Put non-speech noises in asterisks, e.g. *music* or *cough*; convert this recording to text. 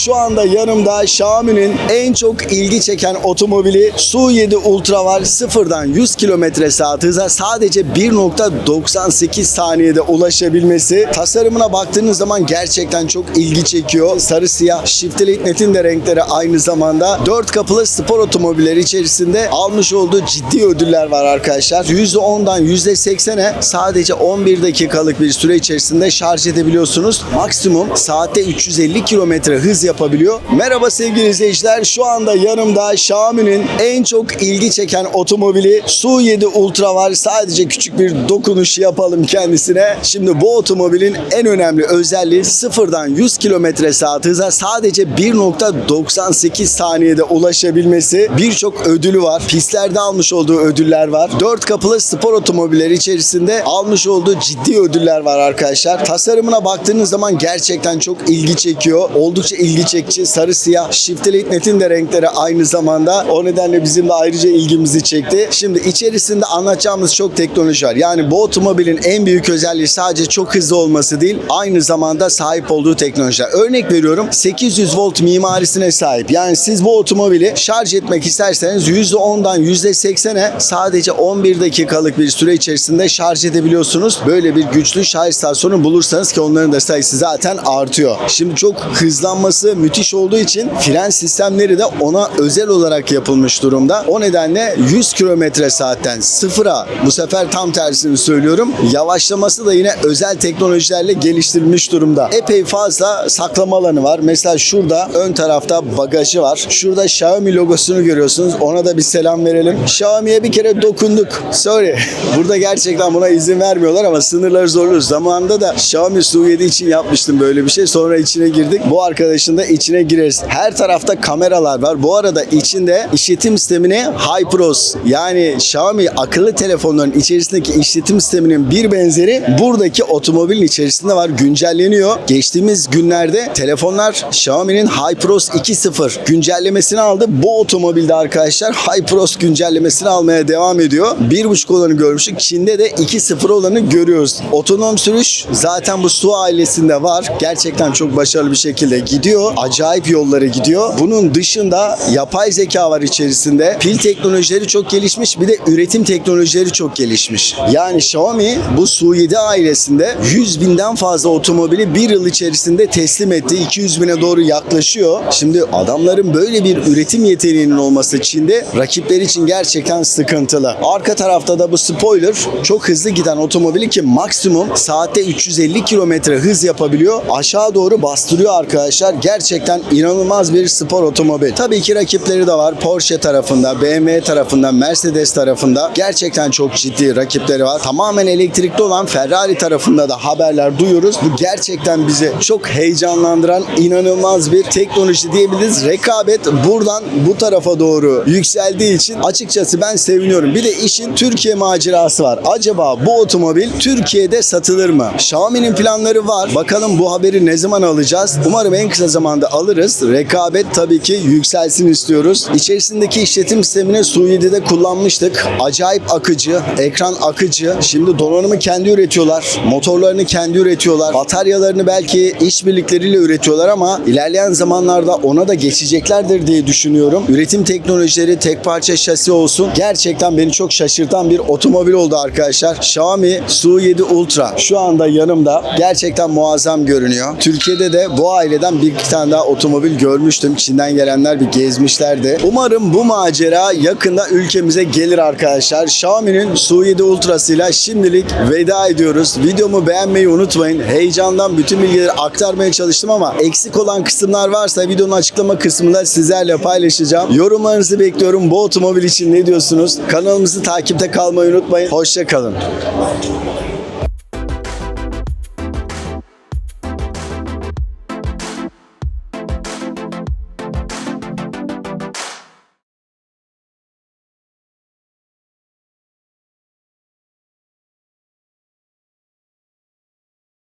Şu anda yanımda Xiaomi'nin en çok ilgi çeken otomobili Su7 Ultra var. Sıfırdan 100 km saat hıza sadece 1.98 saniyede ulaşabilmesi. Tasarımına baktığınız zaman gerçekten çok ilgi çekiyor. Sarı siyah Shift'li netin de renkleri aynı zamanda. 4 kapılı spor otomobilleri içerisinde almış olduğu ciddi ödüller var arkadaşlar. %10'dan %80'e sadece 11 dakikalık bir süre içerisinde şarj edebiliyorsunuz. Maksimum saatte 350 kilometre hız yapabiliyor. Merhaba sevgili izleyiciler. Şu anda yanımda Xiaomi'nin en çok ilgi çeken otomobili Su7 Ultra var. Sadece küçük bir dokunuş yapalım kendisine. Şimdi bu otomobilin en önemli özelliği sıfırdan 100 kilometre saat hıza sadece 1.98 saniyede ulaşabilmesi. Birçok ödülü var. Pistlerde almış olduğu ödüller var. 4 kapılı spor otomobilleri içerisinde almış olduğu ciddi ödüller var arkadaşlar. Tasarımına baktığınız zaman gerçekten çok ilgi çekiyor. Oldukça ilgi çekici. Sarı siyah Shift'li netin de renkleri aynı zamanda. O nedenle bizim de ayrıca ilgimizi çekti. Şimdi içerisinde anlatacağımız çok teknoloji var. Yani bu otomobilin en büyük özelliği sadece çok hızlı olması değil, aynı zamanda sahip olduğu teknolojiler. Örnek veriyorum 800 volt mimarisine sahip. Yani siz bu otomobili şarj etmek isterseniz %10'dan %80'e sadece 11 dakikalık bir süre içerisinde şarj edebiliyorsunuz. Böyle bir güçlü şarj istasyonu bulursanız ki onların da sayısı zaten artıyor. Şimdi çok hızlanması müthiş olduğu için fren sistemleri de ona özel olarak yapılmış durumda. O nedenle 100 kilometre saatten sıfıra bu sefer tam tersini söylüyorum. Yavaşlaması da yine özel teknolojilerle geliştirilmiş durumda. Epey fazla saklama alanı var. Mesela şurada ön tarafta bagajı var. Şurada Xiaomi logosunu görüyorsunuz. Ona da bir selam verelim. Xiaomi'ye bir kere dokunduk. Sorry. *laughs* Burada gerçekten buna izin vermiyorlar ama sınırları zorluyoruz. Zamanında da Xiaomi Su7 için yapmıştım böyle bir şey. Sonra içine girdik. Bu arkadaşın da içine gireriz. Her tarafta kameralar var. Bu arada içinde işletim sistemini HyperOS yani Xiaomi akıllı telefonların içerisindeki işletim sisteminin bir benzeri buradaki otomobilin içerisinde var. Güncelleniyor. Geçtiğimiz günlerde telefonlar Xiaomi'nin HyperOS 2.0 güncellemesini aldı. Bu otomobilde arkadaşlar HyperOS güncellemesini almaya devam ediyor. 1.5 olanı görmüştük. Çin'de de 2.0 olanı görüyoruz. Otonom sürüş zaten bu Su ailesinde var. Gerçekten çok başarılı bir şekilde gidiyor. Acayip yolları gidiyor. Bunun dışında yapay zeka var içerisinde. Pil teknolojileri çok gelişmiş. Bir de üretim teknolojileri çok gelişmiş. Yani Xiaomi bu Su7 ailesinde 100 binden fazla otomobili bir yıl içerisinde teslim etti. 200 bine doğru yaklaşıyor. Şimdi adamların böyle bir üretim yeteneğinin olması Çin'de rakipleri için gerçekten sıkıntılı. Arka tarafta da bu spoiler çok hızlı giden otomobili ki maksimum saatte 350 kilometre hız yapabiliyor. Aşağı doğru bastırıyor arkadaşlar. Gerçekten inanılmaz bir spor otomobil. Tabii ki rakipleri de var. Porsche tarafında, BMW tarafında, Mercedes tarafında gerçekten çok ciddi rakipleri var. Tamamen elektrikli olan Ferrari tarafında da haberler duyuyoruz. Bu gerçekten bizi çok heyecanlandıran inanılmaz bir teknoloji diyebiliriz. Rekabet buradan bu tarafa doğru yükseldiği için açıkçası ben seviniyorum. Bir de işin Türkiye macerası var. Acaba bu otomobil Türkiye'de satılır mı? Xiaomi'nin planları var. Bakalım bu haberi ne zaman alacağız? Umarım en kısa zamanda alırız. Rekabet tabii ki yükselsin istiyoruz. İçerisindeki işletim sistemini Su7'de kullanmıştık. Acayip akıcı, ekran akıcı. Şimdi donanımı kendi üretiyorlar. Motorlarını kendi üretiyorlar. Bataryalarını belki işbirlikleriyle üretiyorlar ama ilerleyen zamanlarda ona da geçeceklerdir diye düşünüyorum. Üretim teknolojileri tek parça şasi olsun. Gerçekten beni çok şaşırtan bir otomobil oldu arkadaşlar. Xiaomi Su7 Ultra şu anda yanımda. Gerçekten muazzam görünüyor. Türkiye'de de bu aileden bir iki tane daha otomobil görmüştüm. Çin'den gelenler bir gezmişlerdi. Umarım bu macera yakında ülkemize gelir arkadaşlar. Xiaomi'nin Su7 Ultra'sıyla şimdilik veda ediyoruz. Videomu beğenmeyi unutmayın. Heyecandan bütün bilgileri aktarmaya çalıştım ama eksik olan kısımlar varsa videonun açıklama kısmında sizlerle paylaşacağım. Yorumlarınızı bekliyorum. Bu otomobil için ne diyorsunuz? Kanalımızı takipte kalmayı unutmayın. Hoşça kalın.